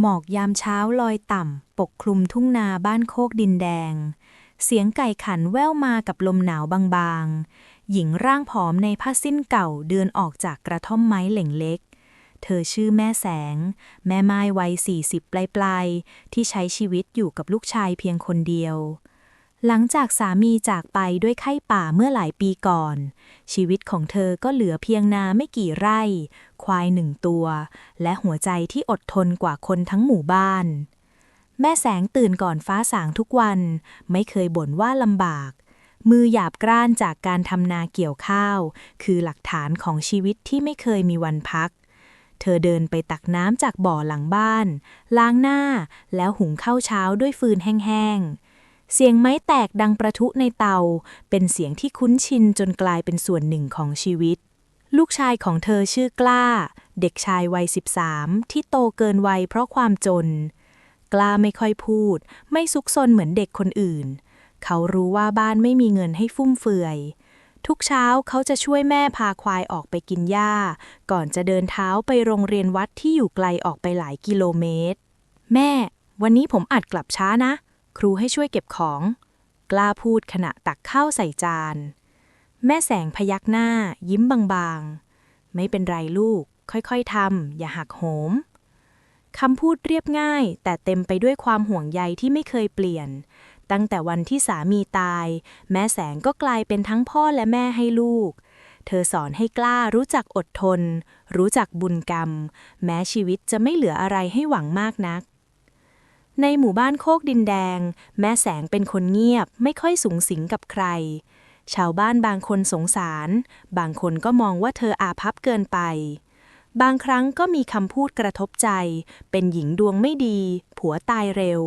หมอกยามเช้าลอยต่ำ ปกคลุมทุ่งนาบ้านโคกดินแดง เสียงไก่ขันแว่วมากับลมหนาวบางๆ หญิงร่างผอมในผ้าสิ้นเก่าเดินออกจากกระท่อมไม้เหล่งเล็ก เธอชื่อแม่แสง แม่ไม้วัยสี่สิบปลายๆ ที่ใช้ชีวิตอยู่กับลูกชายเพียงคนเดียว หลังจากสามีจากไปด้วยไข้ป่าเมื่อหลายปีก่อน ชีวิตของเธอก็เหลือเพียงนาไม่กี่ไร่ ควายหนึ่งตัว และหัวใจที่อดทนกว่าคนทั้งหมู่บ้าน แม่แสงตื่นก่อนฟ้าสางทุกวัน ไม่เคยบ่นว่าลำบาก มือหยาบกร้านจากการทำนาเกี่ยวข้าว คือหลักฐานของชีวิตที่ไม่เคยมีวันพัก เธอเดินไปตักน้ำจากบ่อหลังบ้าน ล้างหน้าแล้วหุงข้าวเช้าด้วยฟืนแห้งๆเสียงไม้แตกดังประทุในเตา เป็นเสียงที่คุ้นชินจนกลายเป็นส่วนหนึ่งของชีวิต ลูกชายของเธอชื่อกล้า เด็กชายวัย 13 ที่โตเกินวัยเพราะความจน กล้าไม่ค่อยพูด ไม่ซุกซนเหมือนเด็กคนอื่น เขารู้ว่าบ้านไม่มีเงินให้ฟุ่มเฟือย ทุกเช้าเขาจะช่วยแม่พาควายออกไปกินหญ้า ก่อนจะเดินเท้าไปโรงเรียนวัดที่อยู่ไกลออกไปหลายกิโลเมตร แม่ วันนี้ผมอาจกลับช้านะ ครูให้ช่วยเก็บของ กล้าพูดขณะตักข้าวใส่จาน แม่แสงพยักหน้า ยิ้มบางๆ ไม่เป็นไรลูก ค่อยๆทำอย่าหักโหมคำพูดเรียบง่าย แต่เต็มไปด้วยความห่วงใยที่ไม่เคยเปลี่ยน ตั้งแต่วันที่สามีตาย แม่แสงก็กลายเป็นทั้งพ่อและแม่ให้ลูก เธอสอนให้กล้ารู้จักอดทน รู้จักบุญกรรม แม้ชีวิตจะไม่เหลืออะไรให้หวังมากนัก ในหมู่บ้านโคกดินแดง แม่แสงเป็นคนเงียบไม่ค่อยสูงสิงกับใคร ชาวบ้านบางคนสงสาร บางคนก็มองว่าเธออาภัพเกินไป บางครั้งก็มีคำพูดกระทบใจ เป็นหญิงดวงไม่ดี ผัวตายเร็ว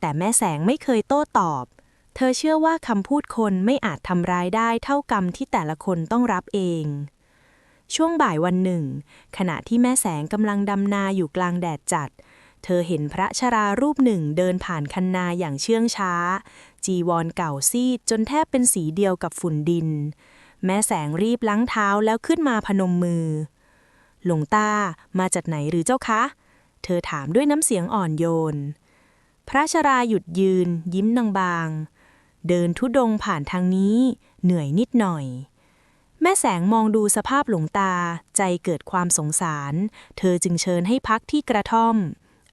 แต่แม่แสงไม่เคยโต้ตอบ เธอเชื่อว่าคำพูดคนไม่อาจทำร้ายได้เท่ากรรมที่แต่ละคนต้องรับเองช่วงบ่ายวันหนึ่ง ขณะที่แม่แสงกำลังดำนาอยู่กลางแดดจัด เธอเห็นพระชรารูปหนึ่งเดินผ่านคันนาอย่างเชื่องช้า จีวรเก่าซีดจนแทบเป็นสีเดียวกับฝุ่นดิน แม่แสงรีบล้างเท้าแล้วขึ้นมาพนมมือ หลวงตามาจากไหนหรือเจ้าคะ เธอถามด้วยน้ำเสียงอ่อนโยน พระชราหยุดยืน ยิ้มบางๆเดินทุดงผ่านทางนี้ เหนื่อยนิดหน่อยแม่แสงมองดูสภาพหลวงตาใจเกิดความสงสาร เธอจึงเชิญให้พักที่กระท่อม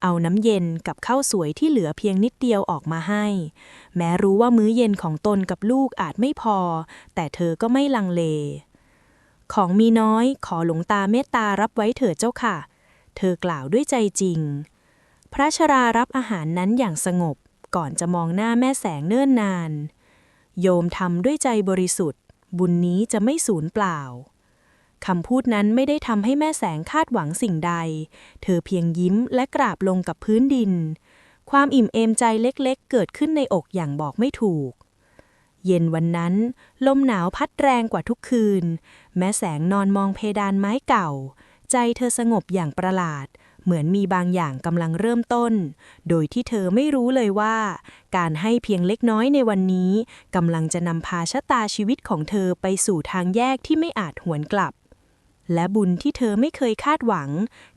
เอาน้ำเย็นกับข้าวสวยที่เหลือเพียงนิดเดียวออกมาให้ แม้รู้ว่ามื้อเย็นของตนกับลูกอาจไม่พอ แต่เธอก็ไม่ลังเล ของมีน้อยขอหลวงตาเมตตารับไว้เถิดเจ้าค่ะ เธอกล่าวด้วยใจจริง พระชรารับอาหารนั้นอย่างสงบ ก่อนจะมองหน้าแม่แสงเนิ่นนาน โยมทำด้วยใจบริสุทธิ์ บุญนี้จะไม่สูญเปล่า คำพูดนั้นไม่ได้ทำให้แม่แสงคาดหวังสิ่งใด เธอเพียงยิ้มและกราบลงกับพื้นดิน ความอิ่มเอมใจเล็กๆ เกิดขึ้นในอกอย่างบอกไม่ถูก เย็นวันนั้น ลมหนาวพัดแรงกว่าทุกคืน แม่แสงนอนมองเพดานไม้เก่า ใจเธอสงบอย่างประหลาด เหมือนมีบางอย่างกำลังเริ่มต้น โดยที่เธอไม่รู้เลยว่า การให้เพียงเล็กน้อยในวันนี้กำลังจะนำพาชะตาชีวิตของเธอไปสู่ทางแยกที่ไม่อาจหวนกลับ และบุญที่เธอไม่เคยคาดหวัง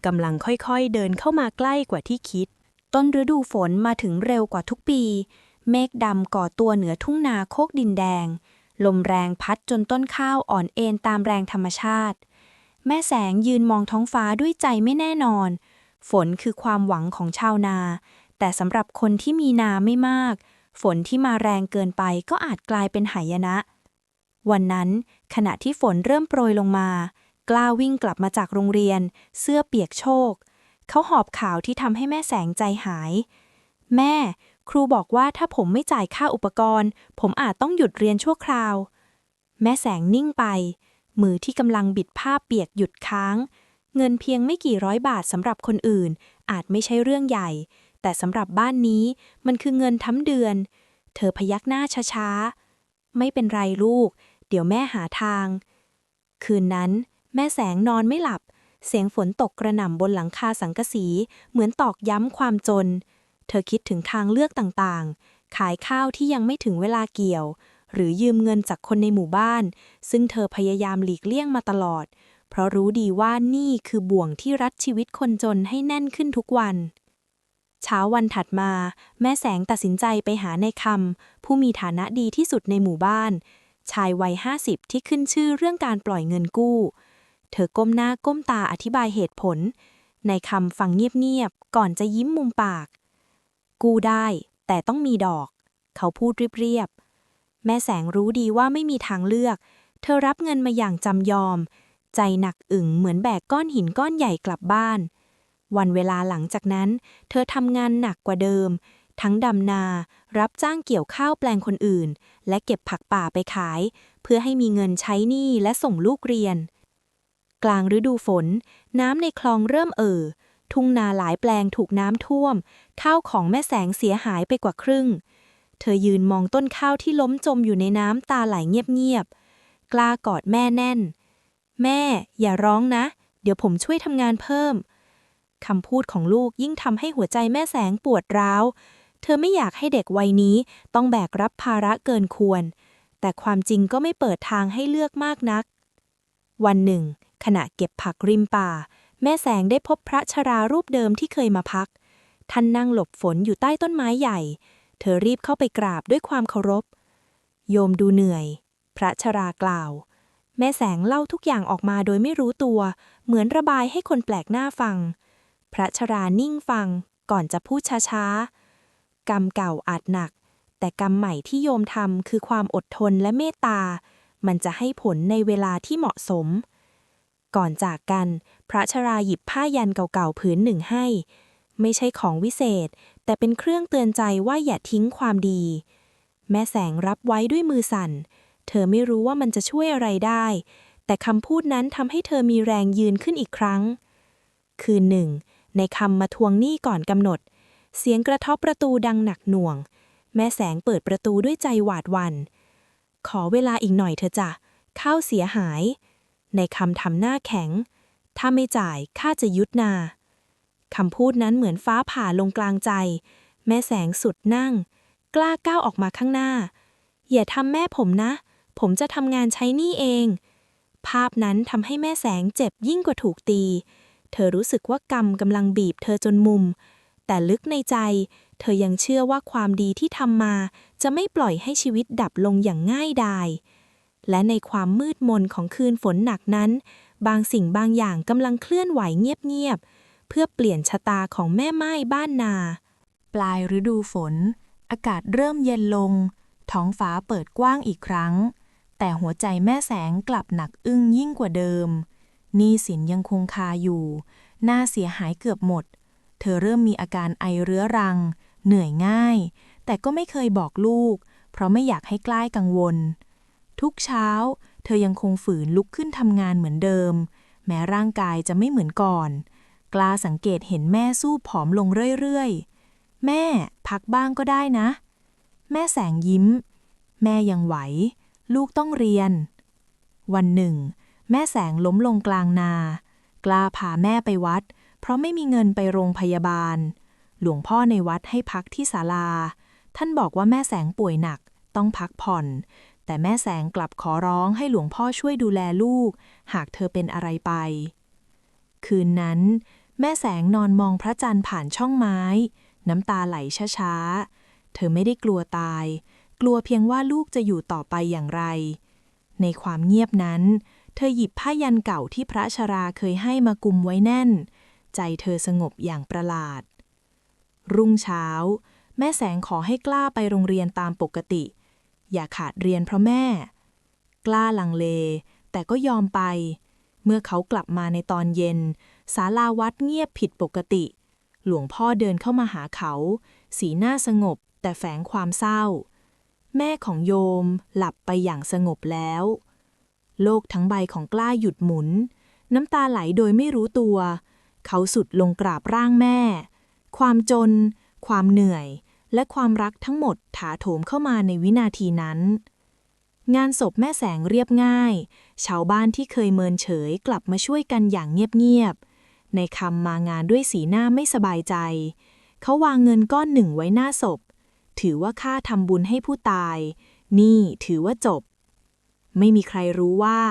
กำลังค่อยๆเดินเข้ามาใกล้กว่าที่คิด ต้นฤดูฝนมาถึงเร็วกว่าทุกปี เมฆดำก่อตัวเหนือทุ่งนาโคกดินแดง ลมแรงพัดจนต้นข้าวอ่อนเอ็นตามแรงธรรมชาติ แม่แสงยืนมองท้องฟ้าด้วยใจไม่แน่นอน ฝนคือความหวังของชาวนา แต่สำหรับคนที่มีนาไม่มาก ฝนที่มาแรงเกินไปก็อาจกลายเป็นหายนะ วันนั้นขณะที่ฝนเริ่มโปรยลงมา กล้าวิ่งกลับมาจากโรงเรียน เสื้อเปียกโชก เขาหอบข่าวที่ทำให้แม่แสงใจหาย แม่ ครูบอกว่าถ้าผมไม่จ่ายค่าอุปกรณ์ ผมอาจต้องหยุดเรียนชั่วคราว แม่แสงนิ่งไป มือที่กำลังบิดผ้าเปียกหยุดค้าง เงินเพียงไม่กี่ร้อยบาทสำหรับคนอื่น อาจไม่ใช่เรื่องใหญ่ แต่สำหรับบ้านนี้มันคือเงินทั้งเดือน เธอพยักหน้าช้าๆไม่เป็นไรลูก เดี๋ยวแม่หาทาง คืนนั้น แม่แสงนอนไม่หลับ เสียงฝนตกกระหน่ำบนหลังคาสังกะสี เหมือนตอกย้ำความจน เธอคิดถึงทางเลือกต่างๆ ขายข้าวที่ยังไม่ถึงเวลาเกี่ยว หรือยืมเงินจากคนในหมู่บ้าน ซึ่งเธอพยายามหลีกเลี่ยงมาตลอด เพราะรู้ดีว่านี่คือบ่วงที่รัดชีวิตคนจนให้แน่นขึ้นทุกวันเช้าวันถัดมา แม่แสงตัดสินใจไปหาในคำผู้มีฐานะดีที่สุดในหมู่บ้าน ชายวัยห้าสิบที่ขึ้นชื่อเรื่องการปล่อยเงินกู้ เธอก้มหน้าก้มตาอธิบายเหตุผล ในคำฟังเงียบๆ ก่อนจะยิ้มมุมปาก กู้ได้ แต่ต้องมีดอก เขาพูดเรียบๆ แม่แสงรู้ดีว่าไม่มีทางเลือก เธอรับเงินมาอย่างจำยอม ใจหนักอึ่งเหมือนแบกก้อนหินก้อนใหญ่กลับบ้าน วันเวลาหลังจากนั้น เธอทำงานหนักกว่าเดิม ทั้งดำนา รับจ้างเกี่ยวข้าวแปลงคนอื่น และเก็บผักป่าไปขาย เพื่อให้มีเงินใช้หนี้และส่งลูกเรียน กลางฤดูฝน น้ำในคลองเริ่มเอ่อ ทุ่งนาหลายแปลงถูกน้ำท่วม ข้าวของแม่แสงเสียหายไปกว่าครึ่ง เธอยืนมองต้นข้าวที่ล้มจมอยู่ในน้ำตาไหลเงียบๆ กล้ากอดแม่แน่น แม่ อย่าร้องนะ เดี๋ยวผมช่วยทำงานเพิ่ม คำพูดของลูกยิ่งทำให้หัวใจแม่แสงปวดร้าว เธอไม่อยากให้เด็กวัยนี้ต้องแบกรับภาระเกินควร แต่ความจริงก็ไม่เปิดทางให้เลือกมากนัก วันหนึ่ง ขณะเก็บผักริมป่า แม่แสงได้พบพระชรารูปเดิมที่เคยมาพัก ท่านนั่งหลบฝนอยู่ใต้ต้นไม้ใหญ่ เธอรีบเข้าไปกราบด้วยความเคารพ โยมดูเหนื่อย พระชรากล่าว แม่แสงเล่าทุกอย่างออกมาโดยไม่รู้ตัว เหมือนระบายให้คนแปลกหน้าฟัง พระชรานิ่งฟัง ก่อนจะพูดช้าๆ กรรมเก่าอาจหนัก แต่กรรมใหม่ที่โยมทำคือความอดทนและเมตตา มันจะให้ผลในเวลาที่เหมาะสม ก่อนจากกัน พระชราหยิบผ้ายันเก่าๆผืนหนึ่งให้ ไม่ใช่ของวิเศษ แต่เป็นเครื่องเตือนใจว่าอย่าทิ้งความดี แม่แสงรับไว้ด้วยมือสั่น เธอไม่รู้ว่ามันจะช่วยอะไรได้ แต่คำพูดนั้นทำให้เธอมีแรงยืนขึ้นอีกครั้ง คืนหนึ่ง ในคำมาทวงหนี้ก่อนกำหนด เสียงกระทบประตูดังหนักหน่วง แม่แสงเปิดประตูด้วยใจหวาดหวัน่น ขอเวลาอีกหน่อยเถอะจ้ะข้าวเสียหาย ในคำทำหน้าแข็ง ถ้าไม่จ่ายข้าจะยุดนาคำพูดนั้นเหมือนฟ้าผ่าลงกลางใจ แม่แสงสุดนั่ง กล้าก้าวออกมาข้างหน้า อย่าทำแม่ผมนะ ผมจะทำงานใช้หนี้เอง ภาพนั้นทำให้แม่แสงเจ็บยิ่งกว่าถูกตี เธอรู้สึกว่ากรรมกำลังบีบเธอจนมุม แต่ลึกในใจ เธอยังเชื่อว่าความดีที่ทำมา จะไม่ปล่อยให้ชีวิตดับลงอย่างง่ายดาย และในความมืดมนของคืนฝนหนักนั้น บางสิ่งบางอย่างกำลังเคลื่อนไหวเงียบๆ เพื่อเปลี่ยนชะตาของแม่ไม้บ้านนา ปลายฤดูฝน อากาศเริ่มเย็นลง ท้องฟ้าเปิดกว้างอีกครั้ง แต่หัวใจแม่แสงกลับหนักอึ้งยิ่งกว่าเดิมหนี้สินยังคงคาอยู่หน้าเสียหายเกือบหมด เธอเริ่มมีอาการไอเรื้อรัง เหนื่อยง่าย แต่ก็ไม่เคยบอกลูก เพราะไม่อยากให้ใกล้กังวล ทุกเช้า เธอยังคงฝืนลุกขึ้นทำงานเหมือนเดิม แม้ร่างกายจะไม่เหมือนก่อน กล้าสังเกตเห็นแม่สู้ผอมลงเรื่อยๆ แม่พักบ้างก็ได้นะ แม่แสงยิ้ม แม่ยังไหว ลูกต้องเรียน วันหนึ่ง แม่แสงล้มลงกลางนา กล้าพาแม่ไปวัด เพราะไม่มีเงินไปโรงพยาบาลหลวงพ่อในวัดให้พักที่ศาลา ท่านบอกว่าแม่แสงป่วยหนัก ต้องพักผ่อน แต่แม่แสงกลับขอร้องให้หลวงพ่อช่วยดูแลลูก หากเธอเป็นอะไรไป คืนนั้น แม่แสงนอนมองพระจันทร์ผ่านช่องไม้ น้ำตาไหลช้าๆ เธอไม่ได้กลัวตาย กลัวเพียงว่าลูกจะอยู่ต่อไปอย่างไร ในความเงียบนั้น เธอหยิบผ้ายันเก่าที่พระชราเคยให้มากุมไว้แน่น ใจเธอสงบอย่างประหลาด รุ่งเช้า แม่แสงขอให้กล้าไปโรงเรียนตามปกติ อย่าขาดเรียนเพราะแม่ กล้าลังเล แต่ก็ยอมไป เมื่อเขากลับมาในตอนเย็นศาลาวัดเงียบผิดปกติ หลวงพ่อเดินเข้ามาหาเขา สีหน้าสงบแต่แฝงความเศร้า แม่ของโยมหลับไปอย่างสงบแล้ว โลกทั้งใบของกล้าหยุดหมุน น้ำตาไหลโดยไม่รู้ตัว เขาสุดลงกราบร่างแม่ ความจน ความเหนื่อย และความรักทั้งหมดถาโถมเข้ามาในวินาทีนั้น งานศพแม่แสงเรียบง่าย ชาวบ้านที่เคยเมินเฉยกลับมาช่วยกันอย่างเงียบๆ ในคำมางานด้วยสีหน้าไม่สบายใจ เขาวางเงินก้อนหนึ่งไว้หน้าศพ ถือว่าค่าทำบุญให้ผู้ตาย นี่ถือว่าจบ ไม่มีใครรู้ว่า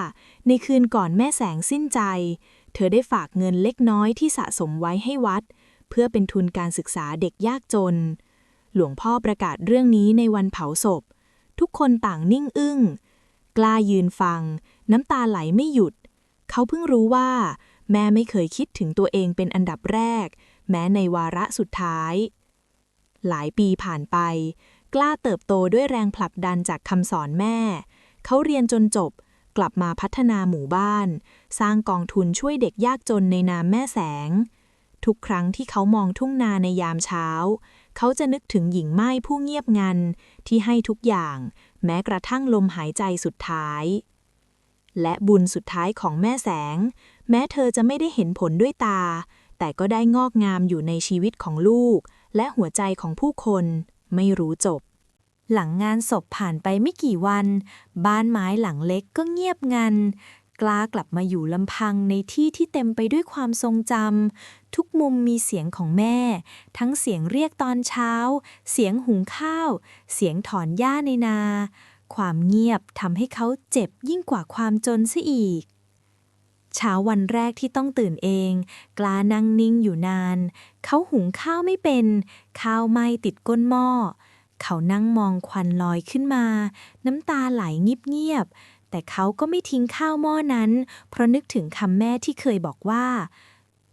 ในคืนก่อนแม่แสงสิ้นใจ เธอได้ฝากเงินเล็กน้อยที่สะสมไว้ให้วัด เพื่อเป็นทุนการศึกษาเด็กยากจน หลวงพ่อประกาศเรื่องนี้ในวันเผาศพ ทุกคนต่างนิ่งอึ้ง กล้ายืนฟัง น้ำตาไหลไม่หยุด เขาเพิ่งรู้ว่า แม่ไม่เคยคิดถึงตัวเองเป็นอันดับแรก แม้ในวาระสุดท้าย หลายปีผ่านไป กล้าเติบโตด้วยแรงผลักดันจากคำสอนแม่ เขาเรียนจนจบกลับมาพัฒนาหมู่บ้าน สร้างกองทุนช่วยเด็กยากจนในนามแม่แสง ทุกครั้งที่เขามองทุ่งนาในยามเช้า เขาจะนึกถึงหญิงไม้ผู้เงียบงัน ที่ให้ทุกอย่าง แม้กระทั่งลมหายใจสุดท้าย และบุญสุดท้ายของแม่แสง แม้เธอจะไม่ได้เห็นผลด้วยตา แต่ก็ได้งอกงามอยู่ในชีวิตของลูก และหัวใจของผู้คนไม่รู้จบ หลังงานศพผ่านไปไม่กี่วัน บ้านไม้หลังเล็กก็เงียบงัน กล้ากลับมาอยู่ลำพังในที่ที่เต็มไปด้วยความทรงจำทุกมุมมีเสียงของแม่ ทั้งเสียงเรียกตอนเช้า เสียงหุงข้าว เสียงถอนหญ้าในนา ความเงียบทำให้เขาเจ็บยิ่งกว่าความจนซะอีกเช้าวันแรกที่ต้องตื่นเอง กล้านั่งนิ่งอยู่นาน เขาหุงข้าวไม่เป็น ข้าวไหม้ติดก้นหม้อ เขานั่งมองควันลอยขึ้นมา น้ำตาไหลเงียบ แต่เขาก็ไม่ทิ้งข้าวหม้อนั้น เพราะนึกถึงคำแม่ที่เคยบอกว่า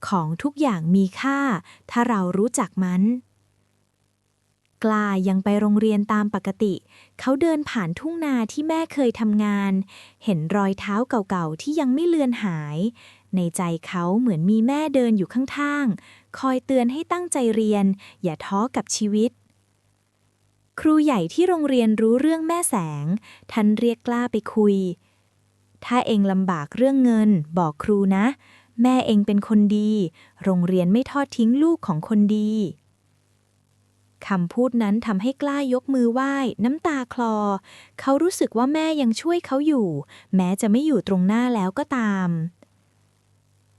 ของทุกอย่างมีค่า ถ้าเรารู้จักมัน กล้ายังไปโรงเรียนตามปกติ เขาเดินผ่านทุ่งนาที่แม่เคยทำงาน เห็นรอยเท้าเก่าๆที่ยังไม่เลือนหาย ในใจเขาเหมือนมีแม่เดินอยู่ข้างๆ คอยเตือนให้ตั้งใจเรียน อย่าท้อกับชีวิต ครูใหญ่ที่โรงเรียนรู้เรื่องแม่แสง ท่านเรียกกล้าไปคุย ถ้าเองลำบากเรื่องเงิน บอกครูนะ แม่เองเป็นคนดี โรงเรียนไม่ทอดทิ้งลูกของคนดีคำพูดนั้นทำให้กล้ายกมือไหว้ น้ำตาคลอ เขารู้สึกว่าแม่ยังช่วยเขาอยู่ แม้จะไม่อยู่ตรงหน้าแล้วก็ตาม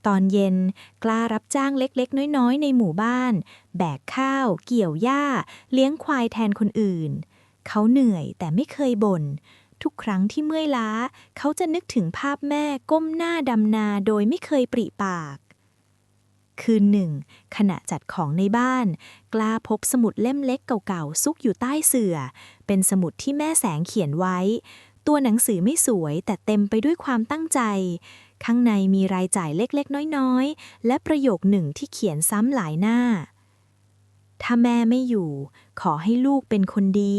ตอนเย็น กล้ารับจ้างเล็กๆ น้อยๆ ในหมู่บ้าน แบกข้าว เกี่ยวหญ้า เลี้ยงควายแทนคนอื่น เขาเหนื่อยแต่ไม่เคยบ่นทุกครั้งที่เมื่อยล้า เขาจะนึกถึงภาพแม่ก้มหน้าดำนาโดยไม่เคยปริปาก คืนหนึ่ง ขณะจัดของในบ้าน กล้าพบสมุดเล่มเล็กเก่าๆซุกอยู่ใต้เสื่อ เป็นสมุดที่แม่แสงเขียนไว้ ตัวหนังสือไม่สวยแต่เต็มไปด้วยความตั้งใจ ข้างในมีรายจ่ายเล็กๆ น้อยๆ และประโยคหนึ่งที่เขียนซ้ำหลายหน้า ถ้าแม่ไม่อยู่ ขอให้ลูกเป็นคนดี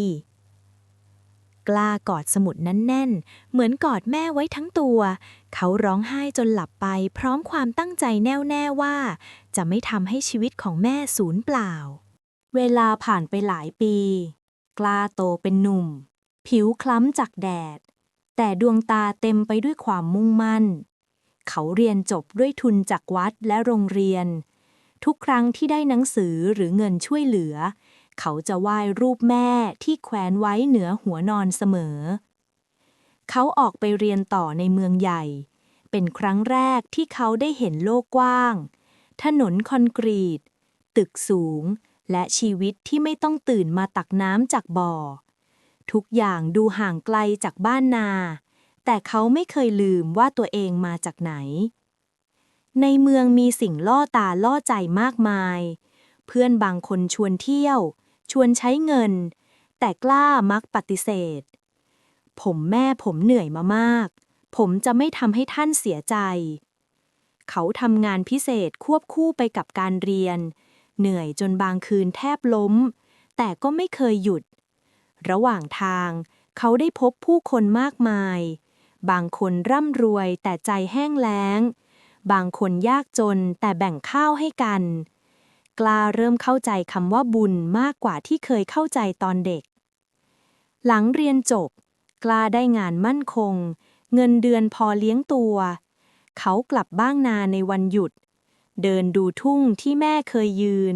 กล้ากอดสมุดนั้นแน่น เหมือนกอดแม่ไว้ทั้งตัว เขาร้องไห้จนหลับไป พร้อมความตั้งใจแน่วแน่ว่า จะไม่ทำให้ชีวิตของแม่สูญเปล่า เวลาผ่านไปหลายปี กล้าโตเป็นหนุ่ม ผิวคล้ำจากแดดแต่ดวงตาเต็มไปด้วยความมุ่งมั่น เขาเรียนจบด้วยทุนจากวัดและโรงเรียน ทุกครั้งที่ได้หนังสือหรือเงินช่วยเหลือ เขาจะไหว้รูปแม่ที่แขวนไว้เหนือหัวนอนเสมอ เขาออกไปเรียนต่อในเมืองใหญ่ เป็นครั้งแรกที่เขาได้เห็นโลกกว้าง ถนนคอนกรีต ตึกสูง และชีวิตที่ไม่ต้องตื่นมาตักน้ำจากบ่อ ทุกอย่างดูห่างไกลจากบ้านนา แต่เขาไม่เคยลืมว่าตัวเองมาจากไหน ในเมืองมีสิ่งล่อตาล่อใจมากมาย เพื่อนบางคนชวนเที่ยว ชวนใช้เงิน แต่กล้ามักปฏิเสธ ผมแม่ผมเหนื่อยมามาก ผมจะไม่ทำให้ท่านเสียใจ เขาทำงานพิเศษควบคู่ไปกับการเรียน เหนื่อยจนบางคืนแทบล้ม แต่ก็ไม่เคยหยุด ระหว่างทางเขาได้พบผู้คนมากมาย บางคนร่ำรวยแต่ใจแห้งแล้ง บางคนยากจนแต่แบ่งข้าวให้กัน กล้าเริ่มเข้าใจคำว่าบุญมากกว่าที่เคยเข้าใจตอนเด็ก หลังเรียนจบ กล้าได้งานมั่นคง เงินเดือนพอเลี้ยงตัว เขากลับบ้างนาในวันหยุด เดินดูทุ่งที่แม่เคยยืน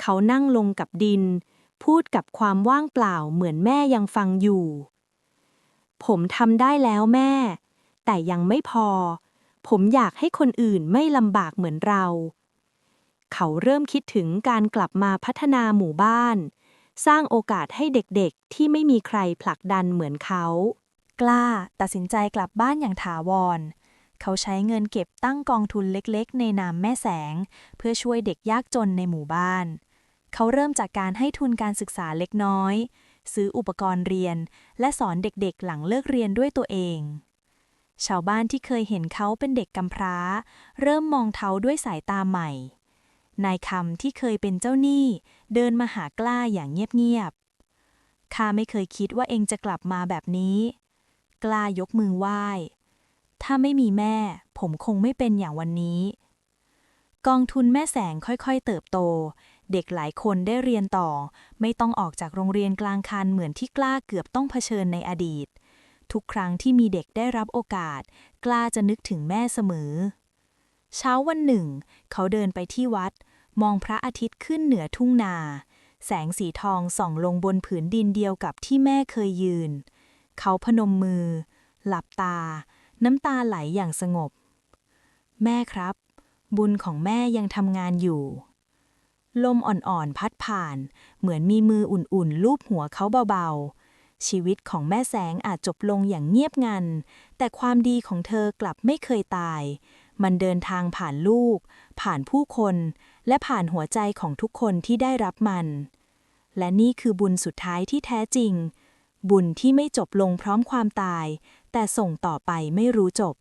เขานั่งลงกับดิน พูดกับความว่างเปล่าเหมือนแม่ยังฟังอยู่ ผมทำได้แล้วแม่ แต่ยังไม่พอ ผมอยากให้คนอื่นไม่ลำบากเหมือนเรา เขาเริ่มคิดถึงการกลับมาพัฒนาหมู่บ้าน สร้างโอกาสให้เด็กๆ ที่ไม่มีใครผลักดันเหมือนเขา กล้าตัดสินใจกลับบ้านอย่างถาวร เขาใช้เงินเก็บตั้งกองทุนเล็กๆ ในนามแม่แสง เพื่อช่วยเด็กยากจนในหมู่บ้าน เขาเริ่มจากการให้ทุนการศึกษาเล็กน้อย ซื้ออุปกรณ์เรียน และสอนเด็กๆหลังเลิกเรียนด้วยตัวเอง ชาวบ้านที่เคยเห็นเขาเป็นเด็กกำพร้า เริ่มมองเขาด้วยสายตาใหม่ นายคำที่เคยเป็นเจ้าหนี้ เดินมาหากล้าอย่างเงียบๆข้าไม่เคยคิดว่าเองจะกลับมาแบบนี้ กล้ายกมือไหว้ ถ้าไม่มีแม่ ผมคงไม่เป็นอย่างวันนี้กองทุนแม่แสงค่อยๆเติบโต เด็กหลายคนได้เรียนต่อ ไม่ต้องออกจากโรงเรียนกลางคันเหมือนที่กล้าเกือบต้องเผชิญในอดีต ทุกครั้งที่มีเด็กได้รับโอกาส กล้าจะนึกถึงแม่เสมอ เช้าวันหนึ่ง เขาเดินไปที่วัด มองพระอาทิตย์ขึ้นเหนือทุ่งนา แสงสีทองส่องลงบนผืนดินเดียวกับที่แม่เคยยืน เขาพนมมือ หลับตา น้ำตาไหลอย่างสงบ แม่ครับ บุญของแม่ยังทำงานอยู่ ลมอ่อนๆพัดผ่าน เหมือนมีมืออุ่นๆลูบหัวเขาเบาๆ ชีวิตของแม่แสงอาจจบลงอย่างเงียบงัน แต่ความดีของเธอกลับไม่เคยตาย มันเดินทางผ่านลูก ผ่านผู้คน และผ่านหัวใจของทุกคนที่ได้รับมัน และนี่คือบุญสุดท้ายที่แท้จริง บุญที่ไม่จบลงพร้อมความตาย แต่ส่งต่อไปไม่รู้จบ